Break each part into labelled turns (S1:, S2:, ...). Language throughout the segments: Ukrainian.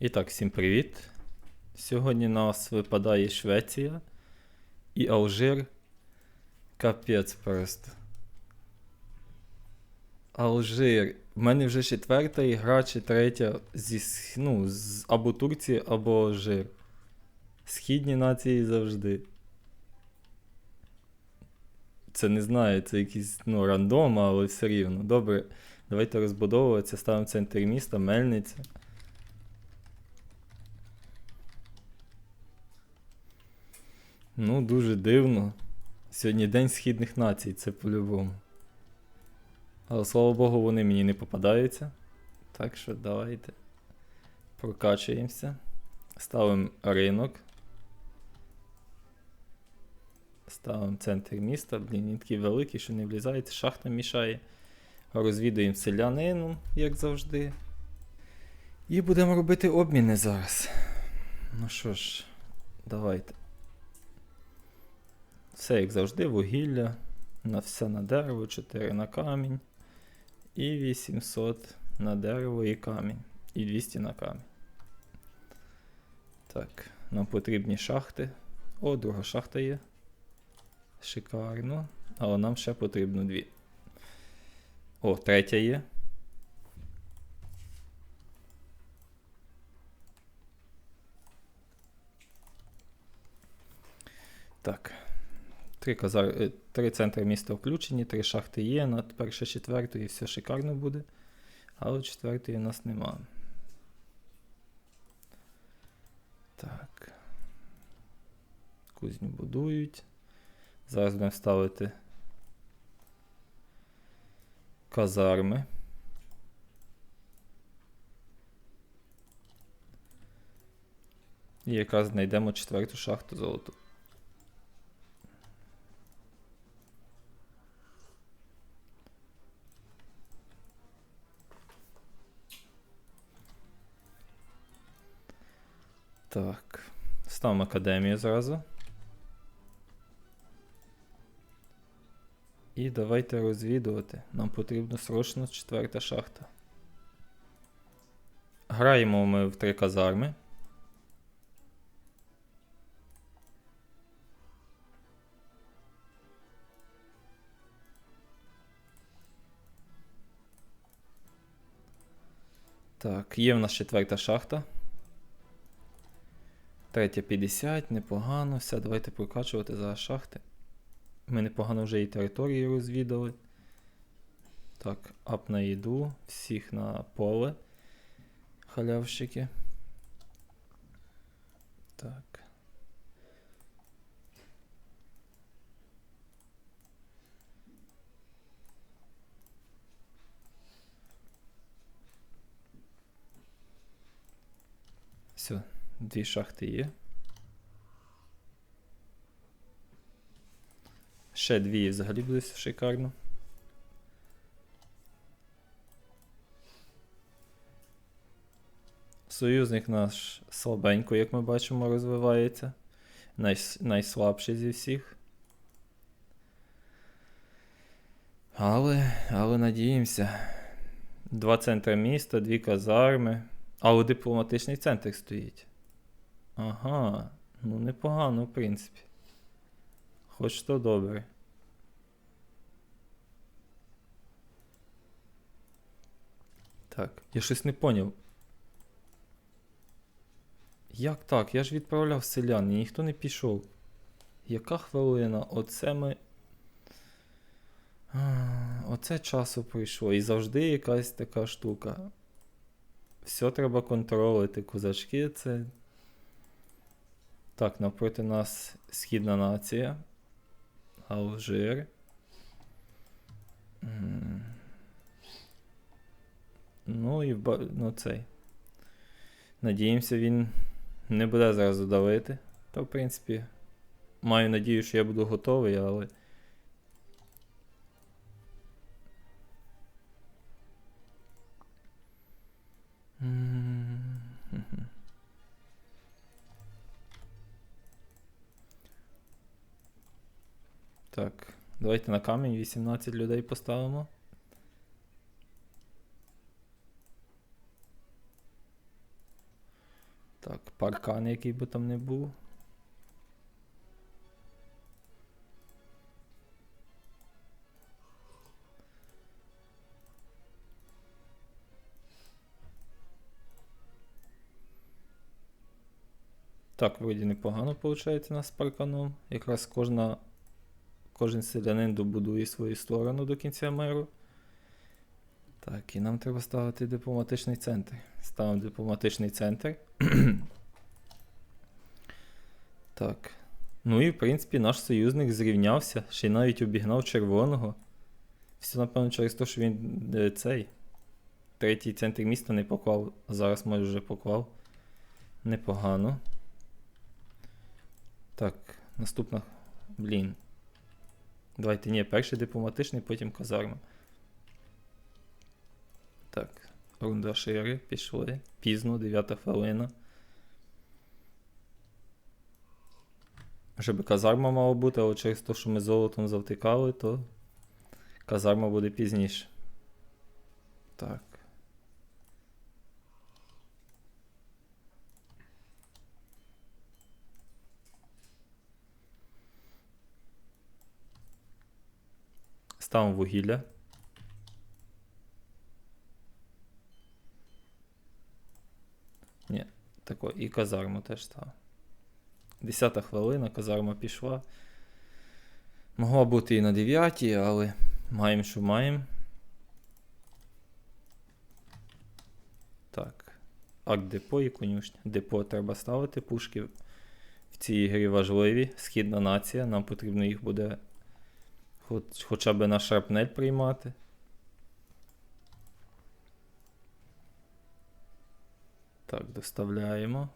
S1: І так, всім привіт. Сьогодні нас випадає Швеція і Алжир. Капець просто. Алжир. У мене вже четверта ігра чи третя зі, ну, з або Турції, або Алжир. Східні нації завжди. Це не знаю, це якийсь ну, рандом, але все рівно. Добре, давайте розбудовуватися. Ставимо центр міста, мельниця. Ну, дуже дивно. Сьогодні День східних націй, це по-любому. Але слава Богу, вони мені не попадаються. Так що давайте прокачуємося. Ставимо ринок. Ставимо центр міста. Блін, він такий великий, що не влізається, шахта мішає. Розвідуємо селянину, як завжди. І будемо робити обміни зараз. Ну що ж, давайте. Все як завжди, вугілля. На все на дерево, 4 на камінь. І 800 на дерево і камінь. І 200 на камінь. Так, нам потрібні шахти. О, друга шахта є. Шикарно. Але нам ще потрібно дві. О, третя є. Так. Три, казар... е, три центри міста включені, три шахти є, на тепер ще четвертої все шикарно буде. Але четвертої у нас нема. Так. Кузню будують. Зараз будемо ставити казарми. І якраз знайдемо четверту шахту золоту. Так. Ставимо академію зразу. І давайте розвідувати. Нам потрібно срочно четверта шахта. Граємо ми в три казарми. Так, є в нас четверта шахта. Третя 50, непогано. Все, давайте прокачувати зараз шахти. Ми непогано вже і території розвідали. Так, ап на їду, всіх на поле. Халявщики. Так. Все, дві шахти є. Ще дві взагалі буде шикарно. Союзник наш слабенько, як ми бачимо, розвивається. Найс- найслабший зі всіх. Але, але надіємося. Два центри міста, дві казарми. Але дипломатичний центр стоїть. Ага, ну непогано, в принципі. Хоч то добре. Так, я щось не поняв. Як так? Я ж відправляв селян, і ніхто не пішов. Яка хвилина? Оце ми. Оце часу пройшло. І завжди якась така штука. Все треба контролити. Козачки це. Так, навпроти нас східна нація. Алжир. Ну і ну, цей. Надіємося, він не буде зразу давити. Та, в принципі, маю надію, що я буду готовий, але. Давайте на камінь 18 людей поставимо. Так, паркан, який би там не був. Так, вроді непогано виходить у нас з парканом. Якраз кожна, кожен селянин добудує свою сторону до кінця миру. Так, і нам треба ставити дипломатичний центр. Ставимо дипломатичний центр. так. Ну і, в принципі, наш союзник зрівнявся, ще й навіть обігнав червоного. Все, напевно, через те, що він е, цей. Третій центр міста не поклав, а зараз може вже поклав. Непогано. Так, наступна. Блін. Давайте, ні, перший дипломатичний, потім казарма. Так, рундашири пішли. Пізно, 9 хвилина. Би казарма мала бути, але через те, що ми золотом завтикали, то казарма буде пізніше. Так. Ставимо вугілля. Ні, тако, і казарму теж став. Десята хвилина, казарма пішла. Могла бути і на 9, але маємо, що маємо. Так. Акт депо і конюшня. Депо треба ставити. Пушки в цій грі важливі. Східна нація. Нам потрібно їх буде хоч, хоча б на шарпнель приймати. Так, доставляємо.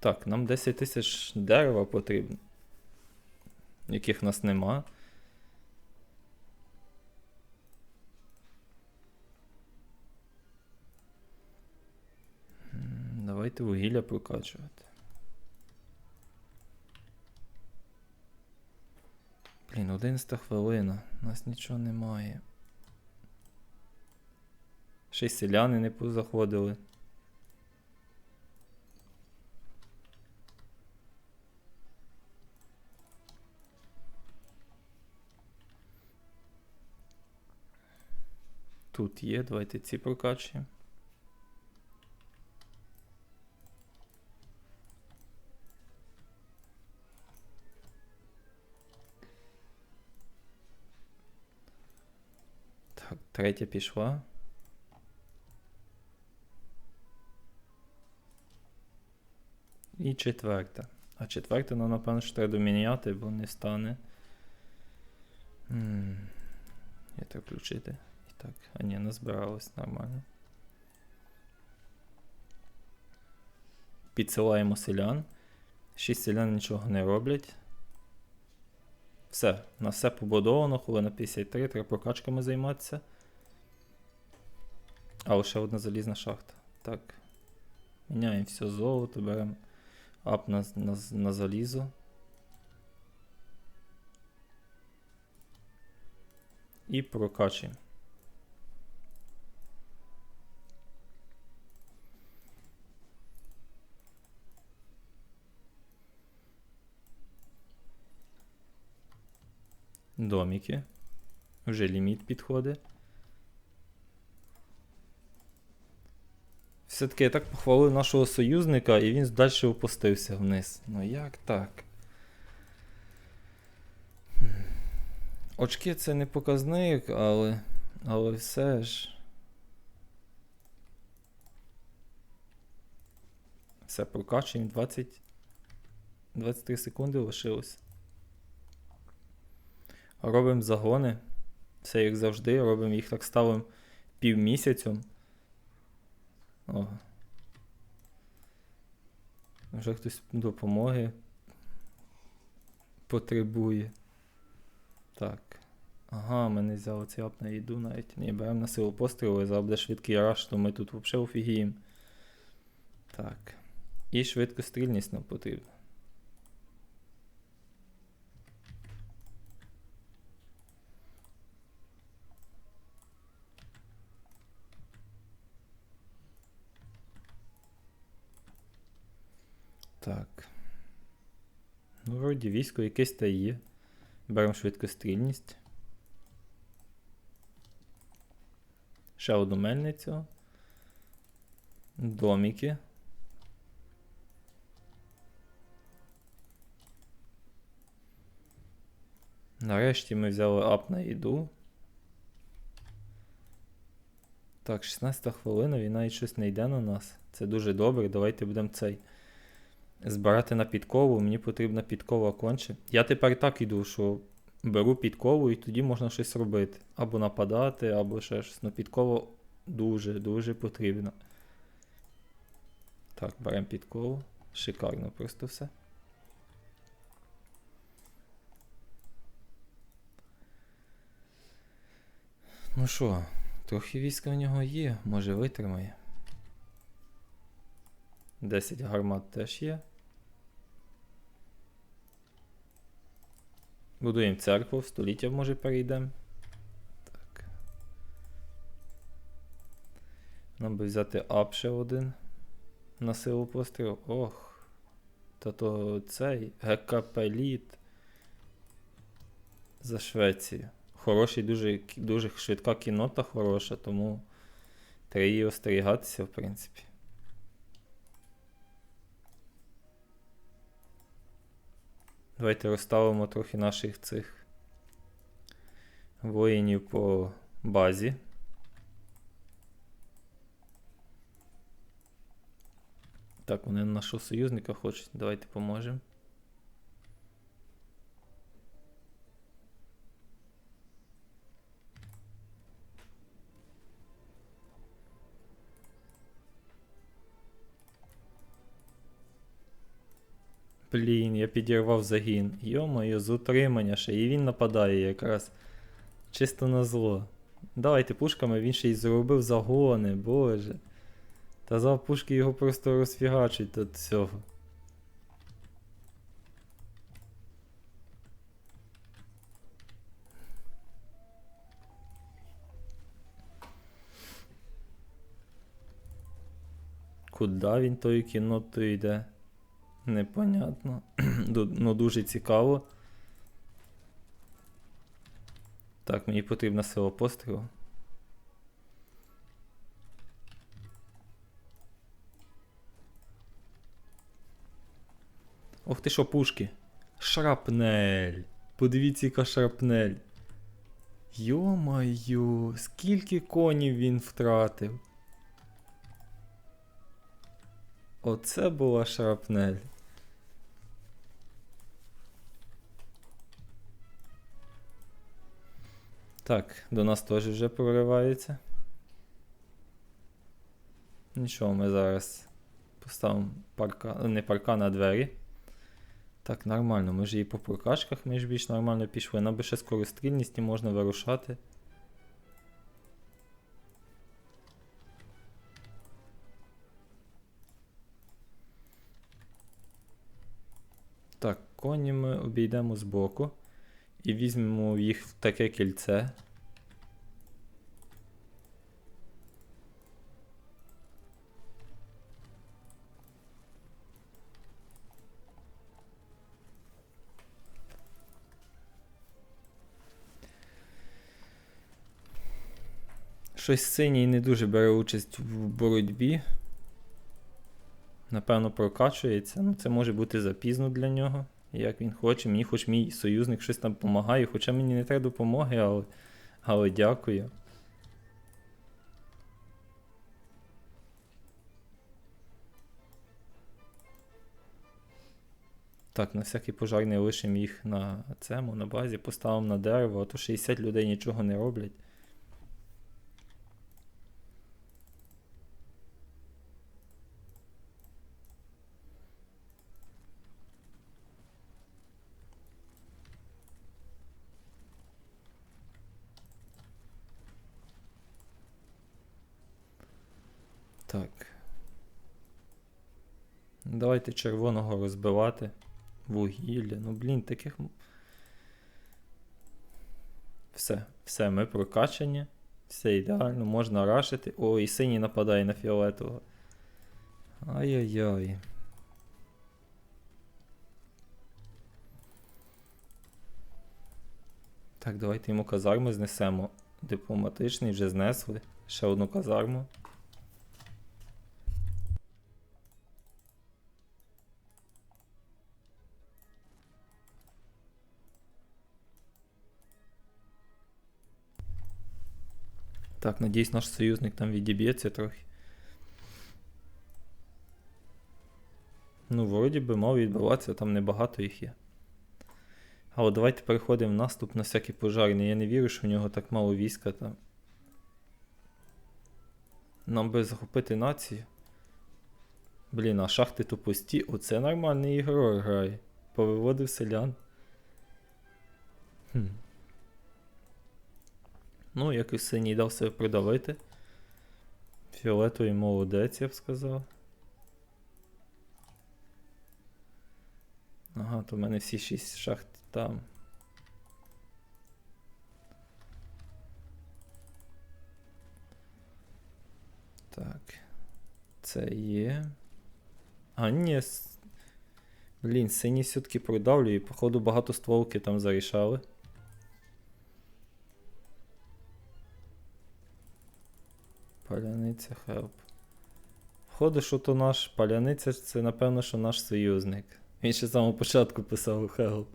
S1: Так, нам 10 тисяч дерева потрібно, яких нас нема. Давайте вугілля прокачувати. Блін, 11 хвилина. У нас нічого немає. Ще й селяни не позаходили. Тут є, давайте ці прокачуємо. Третя пішла. І четверта. А четверта, ну, напевно, що треба доміняти, бо не стане. Я так включити. І так, а ні, назбиралось нормально. Підсилаємо селян. Шість селян нічого не роблять. Все, на все побудовано, хвилина 53, треба прокачками займатися. А лише одна залізна шахта. Так. Міняємо все золото, беремо ап на, на, на залізо. І прокачуємо. Домики. Вже ліміт підходить. Все-таки я так похвалив нашого союзника, і він далі опустився вниз. Ну як так? Очки це не показник, але. Але все ж. Все, прокачуємо 20. 23 секунди лишилось. Робимо загони. Все як завжди. Робимо їх так ставимо півмісяцем. О. Вже хтось допомоги потребує. Так. Ага, ми не взяли цей ап на їду навіть. Ні, беремо на силу пострілу і буде швидкий раш, то ми тут взагалі офігіємо. Так. І швидкострільність нам потрібна. Так. Ну, вроді військо якесь та є. Беремо швидкострільність. Ще одну мельницю. Доміки. Нарешті ми взяли ап на їду. Так, 16 хвилина, він навіть щось не йде на нас. Це дуже добре. Давайте будемо цей. Збирати на підкову. Мені потрібна підкова конче. Я тепер так іду, що беру підкову і тоді можна щось робити. Або нападати, або ще щось. Ну, підкова дуже-дуже потрібна. Так, беремо підкову. Шикарно просто все. Ну що, трохи війська в нього є, може витримає. 10 гармат теж є. Будуємо церкву, в століття може перейдемо. Так. Нам би взяти ап ще один на силу пострілу. Ох. Та то цей ГКП Літ за Швецію. Хороший, дуже, дуже швидка кінота хороша, тому треба її остерігатися, в принципі. Давайте розставимо трохи наших цих воїнів по базі. Так, вони нашого союзника хочуть. Давайте поможемо. Блін, я підірвав загін. Йо-моє, з утримання ще. І він нападає якраз. Чисто на зло. Давайте пушками, він ще й зробив загони, боже. Та за пушки його просто розфігачуть до цього. Куда він тою кінотою йде? Непонятно. Ну дуже цікаво. Так, мені потрібна сила пострілу. Ох ти що, пушки. Шрапнель. Подивіться, яка шрапнель. Йо-майо, скільки конів він втратив. Оце була шрапнель. Так, до нас теж вже проривається. Нічого, ми зараз поставимо парка... не паркан, а двері. Так, нормально. Ми ж і по прокачках ми ж більш нормально пішли. Нам би ще скорострільність і можна вирушати. Так, коні ми обійдемо збоку. І візьмемо їх в таке кільце. Щось синій не дуже бере участь в боротьбі. Напевно, прокачується. Ну, це може бути запізно для нього. Як він хоче. Мені хоч мій союзник щось там допомагає, хоча мені не треба допомоги, але, але дякую. Так, на всякий пожарний лишимо їх на цьому, на базі, поставимо на дерево, а то 60 людей нічого не роблять. Так. Давайте червоного розбивати. Вугілля. Ну, блін, таких. Все, все, ми прокачані. Все ідеально, можна рашити. О, і синій нападає на фіолетового. Ай-яй-яй. Так, давайте йому казарми знесемо. Дипломатичний вже знесли. Ще одну казарму. Так, надіюсь, наш союзник там відіб'ється трохи. Ну, вроді би мав відбиватися, там небагато їх є. Але давайте переходимо в наступ на всякі пожарні. Я не вірю, що в нього так мало війська там. Нам би захопити націю. Блін, а шахти то пусті. Оце нормальний ігрок грає. Повиводив селян. Хм. Ну, якось синій дав себе придавити. Фіолетовий молодець, я б сказав. Ага, то в мене всі шість шахт там. Так. Це є. А, ні. Блін, синій все-таки продавлює. Походу багато стволки там зарішали. Паляниця хелп. Походу, що то наш паляниця, це напевно, що наш союзник. Він ще з самого початку писав хелп.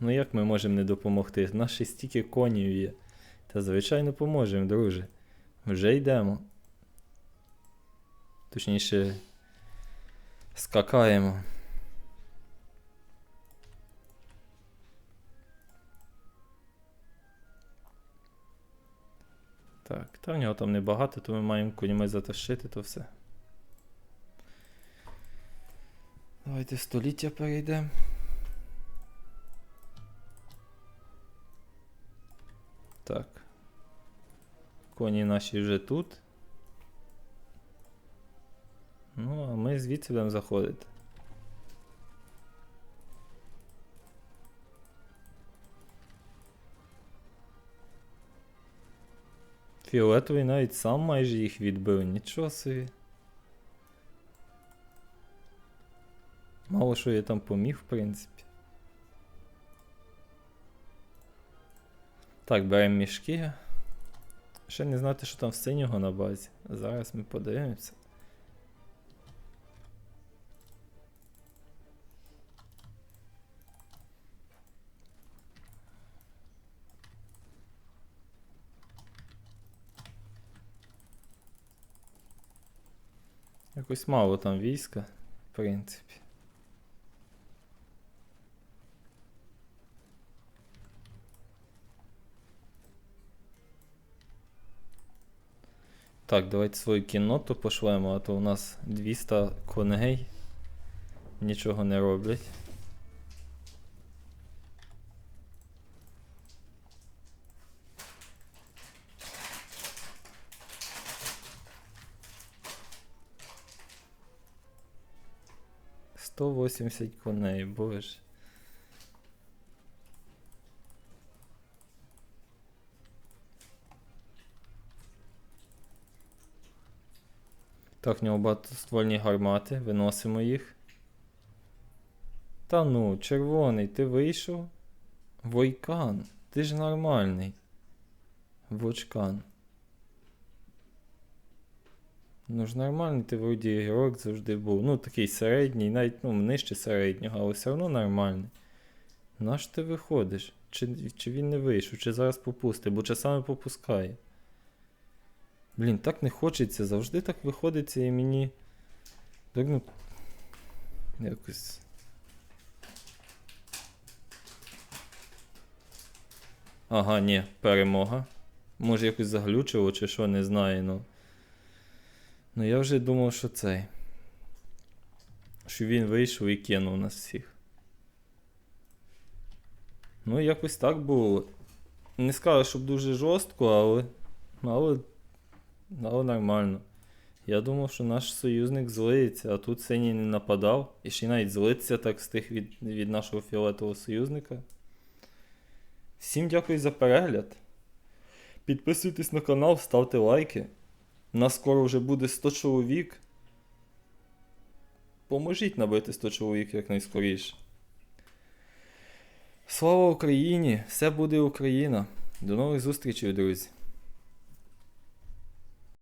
S1: Ну як ми можемо не допомогти? Ще стільки конів є. Та звичайно поможемо, друже. Вже йдемо. Точніше, скакаємо. Так, та в нього там небагато, то ми маємо коніми затащити, то все. Давайте століття перейдемо. Так. Коні наші вже тут. Ну, а ми звідси будемо заходити. Фіолетовий навіть сам майже їх відбив, нічого собі. Мало що я там поміг, в принципі. Так, беремо мішки. Ще не знати, що там в синього на базі. Зараз ми подивимося. Якось мало там війська, в принципі. Так, давайте свою кінноту пошлемо, а то у нас 200 коней нічого не роблять. Сто восемьдесят коней, боже. Так, в нього багатоствольні гармати, виносимо їх. Та ну, червоний, ти вийшов? Войкан, ти ж нормальний. Вочкан. Ну ж нормальний, ти вроді ігрок завжди був. Ну, такий середній, навіть ну, нижче середнього, але все одно нормальний. Наш ти виходиш? Чи, чи він не вийшов, чи зараз попусти, бо часами попускає. Блін, так не хочеться, завжди так виходиться і мені. Так, ну. Якось. Ага, ні, перемога. Може якось заглючило чи що, не знаю, ну. Ну я вже думав, що цей. Що він вийшов і кинув нас всіх. Ну, якось так було. Не скажу, щоб дуже жорстко, але. Але але нормально. Я думав, що наш союзник злиється, а тут синій не нападав. І ще навіть злиться так з тих від, від нашого фіолетового союзника. Всім дякую за перегляд. Підписуйтесь на канал, ставте лайки. Нас скоро вже буде 100 чоловік. Поможіть набити 100 чоловік якнайскоріше. Слава Україні! Все буде Україна! До нових зустрічей, друзі!